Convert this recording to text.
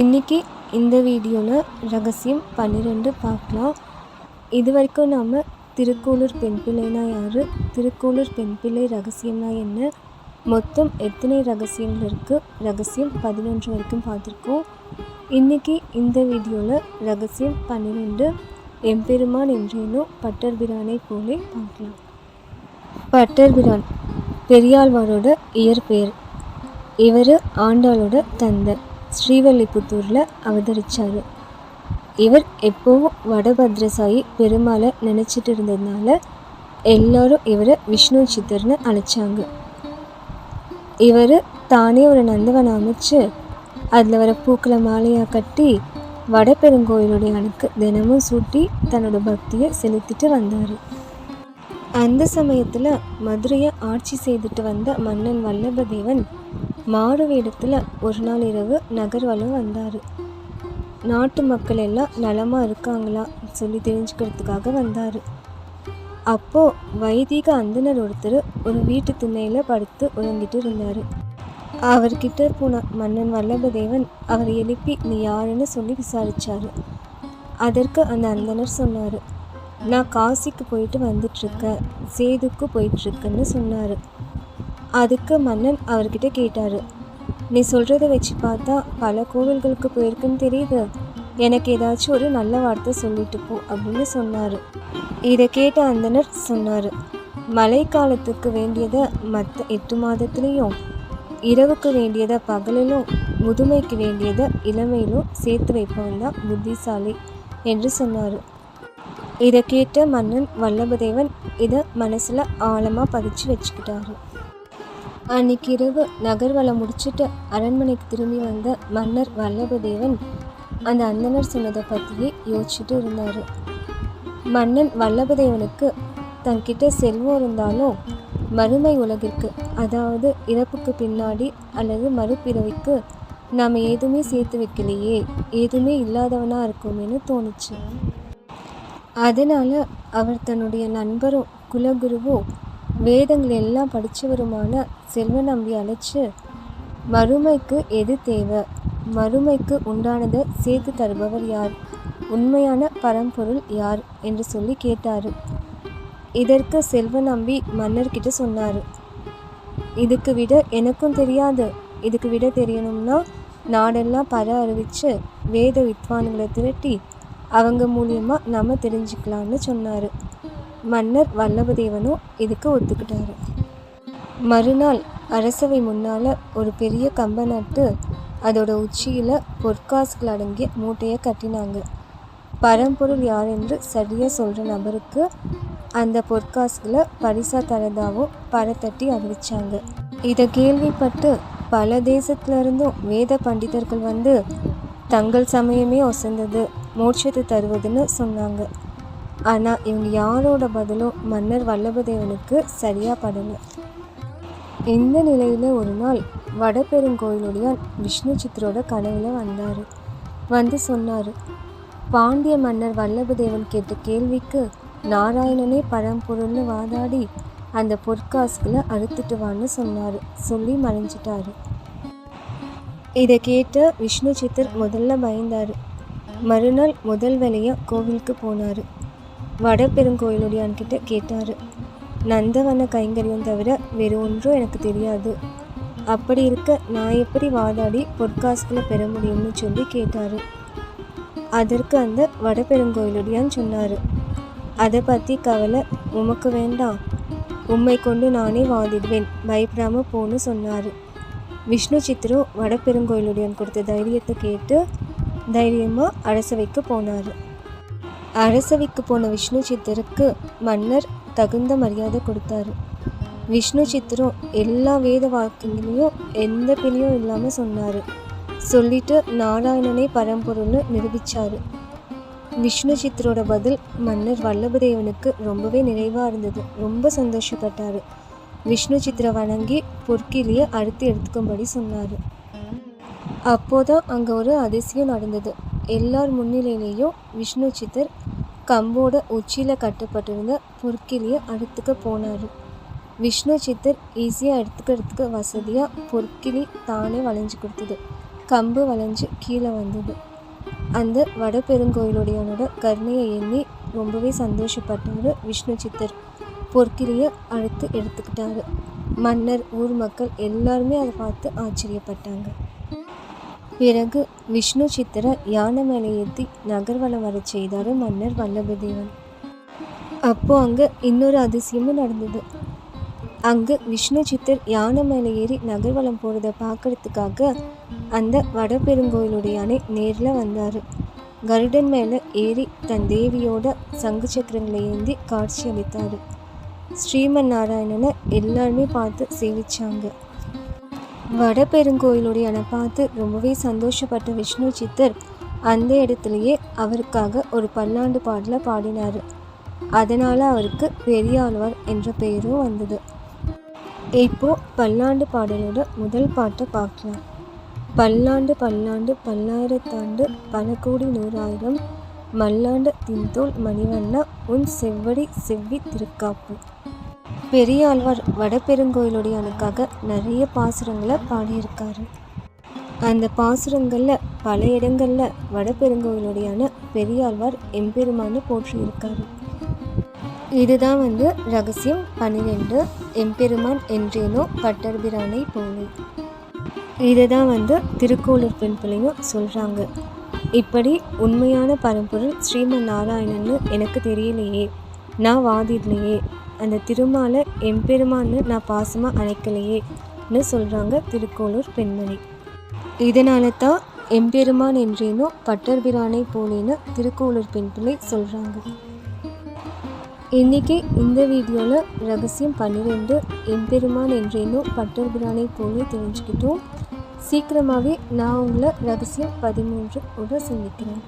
இன்றைக்கி இந்த வீடியோவில் ரகசியம் பன்னிரெண்டு பார்க்கலாம். இது வரைக்கும் நாம் திருக்கோளூர் பெண் பிள்ளைனா யார்? திருக்கோளூர் பெண் பிள்ளை ரகசியம்னா என்ன? மொத்தம் எத்தனை ரகசியங்கள் இருக்குது ரகசியம் பதினொன்று வரைக்கும் பார்த்துருக்கோம். இன்றைக்கி இந்த வீடியோவில் ரகசியம் பன்னிரெண்டு எம்பெருமான் என்றேனும் பட்டர்பிரானை போலே பார்க்கலாம். பட்டர்பிரான் பெரியாழ்வாரோட இயற்பெயர். இவர் ஆண்டாளோட தந்தை. ஸ்ரீவல்லிபுத்தூரில் அவதரித்தார் இவர் எப்போவும் வடபத்ரசாயி பெருமாளை நினச்சிட்டு இருந்ததுனால எல்லோரும் இவரை விஷ்ணு சித்தர்னு அழைச்சாங்க. இவர் தானே ஒரு நந்தவனை அமைச்சு அதில் வர பூக்களை மாலையாக கட்டி வடபெருங்கோயிலுடைய அணுக்கு தினமும் சூட்டி தன்னோட பக்தியை செலுத்திட்டு வந்தார். அந்த சமயத்தில் மதுரையை ஆட்சி செய்துட்டு வந்த மன்னன் வல்லபதேவன் மாறு வேடத்தில் ஒரு நாள் இரவு நகர்வலம் வந்தார். நாட்டு மக்கள் எல்லாம் நலமாக இருக்காங்களா சொல்லி தெரிஞ்சுக்கிறதுக்காக வந்தார். அப்போது வைதிக அந்தனர் ஒருத்தர் ஒரு வீட்டு திண்ணையில் படுத்து உறங்கிட்டு இருந்தார். அவர்கிட்ட போன மன்னன் வல்லபதேவன் அவர் எழுப்பி நீ யாருன்னு சொல்லி விசாரிச்சாரு. அதற்கு அந்த அந்தனர் சொன்னார் நான் காசிக்கு போயிட்டு வந்துட்டுருக்கேன் சேதுக்கு போயிட்டுருக்கேன்னு சொன்னார். அதுக்கு மன்னன் அவர்கிட்ட கேட்டார். நீ சொல்கிறத வச்சு பார்த்தா பல கோவில்களுக்கு போயிருக்குன்னு தெரியுது. எனக்கு ஏதாச்சும் ஒரு நல்ல வார்த்தை சொல்லிட்டு போ அப்படின்னு சொன்னார். இதை கேட்ட அந்தனர் சொன்னார். மழை காலத்துக்கு வேண்டியதை மற்ற எட்டு மாதத்துலேயும் இரவுக்கு வேண்டியதை பகலிலும் முதுமைக்கு வேண்டியதை இளமையிலும் சேர்த்து வைப்பவன் தான் புத்திசாலி என்று சொன்னார். இதை கேட்ட மன்னன் வல்லபதேவன் இதை மனசில் ஆழமாக பதிச்சு வச்சுக்கிட்டாரு. அன்னைக்கு இரவு நகர்வலம் முடிச்சுட்டு அரண்மனைக்கு திரும்பி வந்த மன்னர் வல்லபதேவன் அந்த அந்தனர் சொன்னதை பற்றியே யோசிச்சுட்டு இருந்தார். மன்னன் வல்லபதேவனுக்கு தன்கிட்ட செல்வம் இருந்தாலும் மறுமை உலகிற்கு அதாவது இறப்புக்கு பின்னாடி அல்லது மறுபிறவிக்கு நாம் எதுவுமே சேர்த்து வைக்கலையே எதுவுமே இல்லாதவனாக இருக்கோமேனு தோணுச்சு. அதனால் அவர் தன்னுடைய நண்பரும் குலகுருவும் வேதங்கள் எல்லாம் படித்தவருமான செல்வ நம்பி அழைச்சு மறுமைக்கு எது தேவை? மறுமைக்கு உண்டானதை சேர்த்து தருபவர் யார்? உண்மையான பரம்பொருள் யார்? என்று சொல்லி கேட்டார். இதற்கு செல்வ நம்பி மன்னர்கிட்ட சொன்னார். இதுக்கு விட எனக்கும் தெரியாது. இதுக்கு விட தெரியணும்னா நாடெல்லாம் பர அறிவித்து வேத வித்வான்களை திரட்டி அவங்க மூலியமாக நம்ம தெரிஞ்சுக்கலான்னு சொன்னார். மன்னர் வல்லபதேவனும் இதுக்கு ஒத்துக்கிட்டாரு. மறுநாள் அரசவை முன்னால் ஒரு பெரிய கம்பை நட்டு அதோட உச்சியில் பொற்காசுகள் அடங்கிய மூட்டையை கட்டினாங்க. பரம்பொருள் யார் என்று சரியாக சொல்கிற நபருக்கு அந்த பொற்காசுகளை பரிசாக தரதாகவும் பரத்தட்டி அறிவிச்சாங்க. இதை கேள்விப்பட்டு பல தேசத்துலேருந்தும் வேத பண்டிதர்கள் வந்து தங்கள் சமயமே ஒசந்தது மோட்சத்தை தருவதுன்னு சொன்னாங்க. ஆனால் இவங்க யாரோட பதிலும் மன்னர் வல்லபதேவனுக்கு சரியாக படலை. இந்த நிலையில் ஒரு நாள் வடபெருங்கோயிலுடைய விஷ்ணு சித்தரோட கனவில் வந்தார். வந்து சொன்னார் பாண்டிய மன்னர் வல்லபதேவன் கேட்ட கேள்விக்கு நாராயணனே பரம்பொருள்னு வாதாடி அந்த பொற்காசுகளை அறுத்துட்டு வான்னு சொன்னார் சொல்லி மறைஞ்சிட்டார். இதை கேட்ட விஷ்ணு சித்தர் முதல்ல பயந்தார். மறுநாள் முதல் வேலையாக கோவிலுக்கு போனார். வடபெருங்கோயிலுடையான்கிட்ட கேட்டார். நந்தவன கைங்கரியம் தவிர வேறு ஒன்றும் எனக்கு தெரியாது. அப்படி இருக்க நான் எப்படி வாதாடி பொற்காசுகளை பெற முடியும்னு சொல்லி கேட்டார். அதற்கு அந்த வடபெருங்கோயிலுடையான் சொன்னார். அதை பற்றி கவலை உமக்கு வேண்டாம். உம்மை கொண்டு நானே வாதிடுவேன். பயப்படாமல் போன்னு சொன்னார். விஷ்ணு சித்திரம் வடபெருங்கோயிலுடையான் கொடுத்த தைரியத்தை கேட்டு தைரியமாக அரசவைக்கு போனார். அரசவைக்கு போன விஷ்ணு சித்தருக்கு மன்னர் தகுந்த மரியாதை கொடுத்தாரு. விஷ்ணு சித்திரம் எல்லா வேத வாக்கியங்களையும் எந்த பிழையும் இல்லாமல் சொன்னார். சொல்லிட்டு நாராயணனே பரம்பொருள்னு நிரூபித்தார் விஷ்ணு சித்தரோட பதில் மன்னர் வல்லபதேவனுக்கு ரொம்பவே நிறைவாக இருந்தது. ரொம்ப சந்தோஷப்பட்டார். விஷ்ணு சித்திரை வணங்கி பொற்கிலியை அறுத்து எடுத்துக்கும்படி சொன்னார். அப்போதான் அங்கே ஒரு அதிசயம் நடந்தது. எல்லார் முன்னிலையிலையும் விஷ்ணு சித்தர் கம்போட உச்சியில் கட்டப்பட்டிருந்த பொற்கிளியை அடுத்துக்க போனார். விஷ்ணு சித்தர் ஈஸியாக எடுத்துக்கிறதுக்கு வசதியாக பொற்கிளி தானே வளைஞ்சு கொடுத்தது. கம்பு வளைஞ்சு கீழே வந்தது. அந்த வடபெருங்கோயிலுடையவனோட கருணையை எண்ணி ரொம்பவே சந்தோஷப்பட்டார் விஷ்ணு சித்தர் பொற்கிளியை அழுத்து எடுத்துக்கிட்டாரு. மன்னர் ஊர் மக்கள் எல்லாருமே அதை பார்த்து ஆச்சரியப்பட்டாங்க. பிறகு விஷ்ணு சித்திர யானை மேலே ஏற்றி நகர்வலம் வர செய்தார் மன்னர் வல்லபதேவன். அப்போ அங்கே இன்னொரு அதிசயமும் நடந்தது. அங்கே விஷ்ணு சித்தர் யானை மேலே ஏறி நகர்வலம் போகிறத பார்க்கறதுக்காக அந்த வடபெருங்கோயிலுடைய யானை நேரில் வந்தார். கருடன் மேலே ஏறி தன் தேவியோட சங்கு சக்கரங்களை ஏந்தி காட்சி அளித்தார். ஸ்ரீமன் நாராயணனை எல்லாருமே பார்த்து சேவிச்சாங்க. வடபெருங்கோயிலுடைய பார்த்து ரொம்பவே சந்தோஷப்பட்ட விஷ்ணு சித்தர் அந்த இடத்துலையே அவருக்காக ஒரு பல்லாண்டு பாடலை பாடினார். அதனால் அவருக்கு பெரியாழ்வார் என்ற பெயரும் வந்தது. இப்போ பல்லாண்டு பாடலோட முதல் பாட்டை பார்க்கலாம். பல்லாண்டு பல்லாண்டு பல்லாயிரத்தாண்டு பல கோடி நூறாயிரம் மல்லாண்டு தின்தோல் மணிவண்ணா உன் செவ்வடி செவ்வி திருக்காப்பு. பெரியாழ்வார் வடபெருங்கோயிலுடையானுக்காக நிறைய பாசுரங்களை பாடியிருக்காரு. அந்த பாசுரங்களில் பல இடங்களில் வடபெருங்கோயிலுடையான பெரியாழ்வார் எம்பெருமான்னு போற்றியிருக்காரு. இதுதான் வந்து ரகசியம் பன்னிரெண்டு எம்பெருமான் என்றேனோ பட்டர்பிரானை போலே. இதை தான் வந்து திருக்கோளூர் பெண் பிள்ளையும் சொல்கிறாங்க இப்படி உண்மையான பரம்பொருள் ஸ்ரீமன் நாராயணன்னு எனக்கு தெரியலையே. நான் வாதிடலையே. அந்த திருமாலை எம்பெருமான்னு நான் பாசமாக அழைக்கலையேன்னு சொல்கிறாங்க திருக்கோளூர் பெண்மணி. இதனால தான் எம்பெருமான் என்றேனோ பட்டர்பிரானை போலேன்னு திருக்கோளூர் பெண் பிள்ளை சொல்கிறாங்க இன்றைக்கி இந்த வீடியோவில் ரகசியம் பன்னிரெண்டு எம்பெருமான் என்றேனோ பட்டர்பிரானை போலே தெரிஞ்சுக்கிட்டோம். சீக்கிரமாகவே நான் உங்களை ரகசியம் பதிமூன்று கூட சந்திக்கிறேன்.